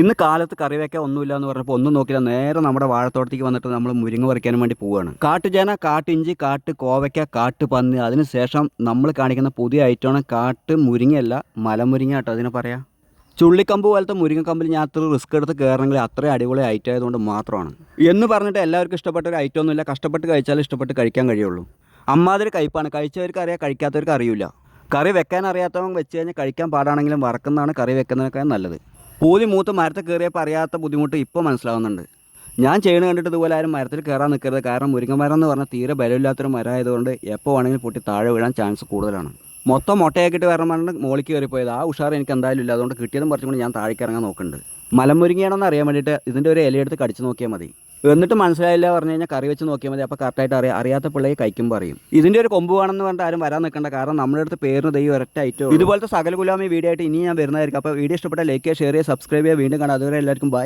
ഇന്ന് കാലത്ത് കറി വെക്കാൻ ഒന്നുമില്ല എന്ന് പറഞ്ഞപ്പോൾ ഒന്നും നോക്കില്ല നേരെ നമ്മുടെ വാഴത്തോട്ടത്തേക്ക് വന്നിട്ട് നമ്മൾ മുരിങ്ങ പറിക്കാൻ വേണ്ടി പോവുകയാണ് കാട്ടുചേന കാട്ടിഞ്ചി കാട്ട് കോവയ്ക്ക കാട്ട് പന്നി. അതിനുശേഷം നമ്മൾ കാണിക്കുന്ന പുതിയ ഐറ്റമാണ് കാട്ട് മുരിങ്ങയല്ല മലമുരിങ്ങ കേട്ടോ. അതിനെ പറയാം. ചുള്ളിക്കമ്പ് പോലത്തെ മുരിങ്ങക്കമ്പിൽ ഞാൻ അത്ര റിസ്ക് എടുത്ത് കയറണമെങ്കിൽ അത്രയും അടിപൊളി ഐറ്റം ആയതുകൊണ്ട് മാത്രമാണ്. എന്ന് പറഞ്ഞിട്ട് എല്ലാവർക്കും ഇഷ്ടപ്പെട്ട ഒരു ഐറ്റം ഒന്നുമില്ല കഷ്ടപ്പെട്ട് കഴിച്ചാൽ ഇഷ്ടപ്പെട്ട് കഴിക്കാൻ കഴിയുള്ളൂ. അമ്മാതിരി കയ്പ്പാണ് കഴിച്ചവർക്ക് അറിയാം കഴിക്കാത്തവർക്ക് അറിയില്ല കറി വെക്കാൻ അറിയാത്തവൻ വെച്ച് കഴിഞ്ഞാൽ കഴിക്കാൻ പാടാണെങ്കിലും വറക്കുന്നതാണ് കറി വെക്കുന്നതിനേക്കാൾ നല്ലത്. പൂതി മൂത്ത് മരത്തിൽ കയറിയപ്പോൾ അറിയാത്ത ബുദ്ധിമുട്ട് ഇപ്പോൾ മനസ്സിലാവുന്നുണ്ട്. ഞാൻ ചെയ്യണ കണ്ടിട്ട് ഇതുപോലെ ആരും മരത്തിൽ കയറാൻ നിൽക്കരുത് കാരണം മുരിങ്ങമരം എന്ന് പറഞ്ഞാൽ തീരെ ബലമില്ലാത്തൊരു മരം ആയതുകൊണ്ട് എപ്പോൾ വേണമെങ്കിലും പൊട്ടി താഴെ വീഴാൻ ചാൻസ് കൂടുതലാണ്. മൊത്തം മുട്ടയാക്കിയിട്ട് വരണം പറഞ്ഞിട്ട് മോളിക്ക് കയറിപ്പോയത്. ആ ഉഷാർ എനിക്ക് എന്തായാലും ഇല്ല. അതുകൊണ്ട് കിട്ടിയതും പറിച്ചുകൊണ്ട് ഞാൻ താഴേക്ക് ഇറങ്ങാൻ നോക്കുന്നുണ്ട്. മലമുരിങ്ങയാണെന്ന് അറിയാൻ വേണ്ടിയിട്ട് ഇതിന്റെ ഒരു ഇലയെടുത്ത് കടിച്ചു നോക്കിയാൽ മതി. എന്നിട്ട് മനസ്സിലായില്ല പറഞ്ഞു കഴിഞ്ഞാൽ കറി വെച്ച് നോക്കിയാൽ മതി. അപ്പോൾ കറക്റ്റായിട്ട് അറിയാം അറിയാത്ത പിള്ളേർ കഴിക്കുമ്പോൾ അറിയും ഇതിന്റെ ഒരു കൊമ്പ് വേണമെന്ന് പറഞ്ഞിട്ട് ആരും വരാൻ നിൽക്കേണ്ട. കാരണം നമ്മുടെ അടുത്ത് പേരിന് ദൈവം ഒരൊറ്റ ഐറ്റം ഇതുപോലത്തെ സകല ഗുലാമി വീഡിയോ ആയിട്ട് ഇനി ഞാൻ വരുന്നതായിരിക്കും. അപ്പോൾ വീഡിയോ ഇഷ്ടപ്പെട്ട ലൈക്ക് ചെയ്യുക ഷെയർ ചെയ്യുക സബ്സ്ക്രൈബ് ചെയ്യുക. വീണ്ടും കാണാം. അതുവരെ എല്ലാവർക്കും ബൈ